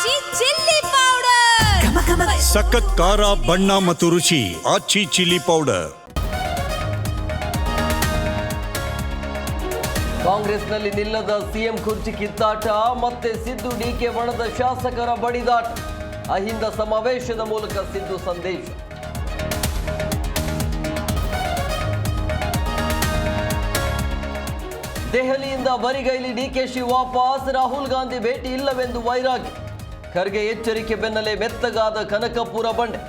ಆಚಿ chilli powder ಸಖತ್ ಖಾರ ಬಣ್ಣ ಮತ್ತು ರುಚಿ ಆಚಿ ಚಿಲ್ಲಿ ಪೌಡರ್ ಕಾಂಗ್ರೆಸ್ನಲ್ಲಿ ನಿಲ್ಲದ ಸಿಎಂ ಕುರ್ಚಿ ಕಿತ್ತಾಟ ಮತ್ತೆ ಸಿದ್ದು ಡಿಕೆ ಬಣದ ಶಾಸಕರ ಬಡಿದಾಟ. ಅಹಿಂದ ಸಮಾವೇಶದ ಮೂಲಕ ಸಿದ್ದು ಸಂದೇಶ. ದೆಹಲಿಯಿಂದ ಬರಿಗೈಲಿ ಡಿಕೆಶಿ ವಾಪಸ್ ರಾಹುಲ್ ಗಾಂಧಿ ಭೇಟಿ ಇಲ್ಲವೆಂದು ವೈರಾಗ್ಯ. ಖರ್ಗೆ ಎಚ್ಚರಿಕೆ ಬೆನ್ನಲ್ಲೇ ಮೆತ್ತಗಾದ ಕನಕಪುರ ಬಂಡೆ.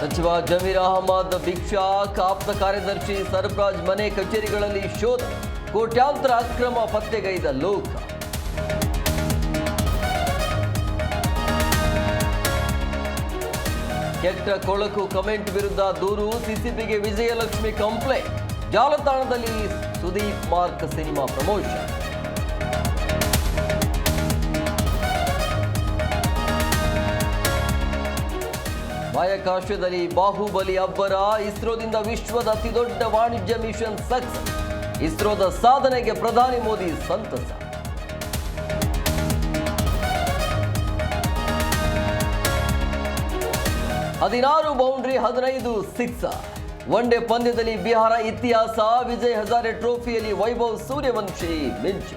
ಸಚಿವ ಜಮೀರ್ ಅಹಮದ್ ಭಿಕ್ಷಾ, ಕಾಪ್ತ ಕಾರ್ಯದರ್ಶಿ ಸರ್ಫರಾಜ್ ಮನೆ ಕಚೇರಿಗಳಲ್ಲಿ ಶೋಧ, ಕೋಟ್ಯಾಂತರ ಅಕ್ರಮ ಪತ್ತೆಗೈದ ಲೋಕ. ಕೆಟ್ಟ ಕೊಳಕು ಕಮೆಂಟ್ ವಿರುದ್ಧ ದೂರು, ಸಿಸಿಬಿಗೆ ವಿಜಯಲಕ್ಷ್ಮಿ ಕಂಪ್ಲೇಂಟ್. ಜಾಲತಾಣದಲ್ಲಿ ಸುದೀಪ್ ಮಾರ್ಕ್ ಸಿನಿಮಾ ಪ್ರಮೋಷನ್. ಬಾಹ್ಯಾಕಾಶದಲ್ಲಿ ಬಾಹುಬಲಿ ಅಬ್ಬರ, ಇಸ್ರೋದಿಂದ ವಿಶ್ವದ ಅತಿದೊಡ್ಡ ವಾಣಿಜ್ಯ ಮಿಷನ್ ಸಕ್ಸಸ್ ಇಸ್ರೋದ ಸಾಧನೆಗೆ ಪ್ರಧಾನಿ ಮೋದಿ ಸಂತಸ. ಹದಿನಾರು ಬೌಂಡ್ರಿ ಹದಿನೈದು ಸಿಕ್ಸ್. ಒನ್ ಡೇ ಪಂದ್ಯದಲ್ಲಿ ಬಿಹಾರ ಇತಿಹಾಸ ವಿಜಯ್ ಹಜಾರೆ ಟ್ರೋಫಿಯಲ್ಲಿ ವೈಭವ್ ಸೂರ್ಯವಂಶಿ ಮಿಂಚು.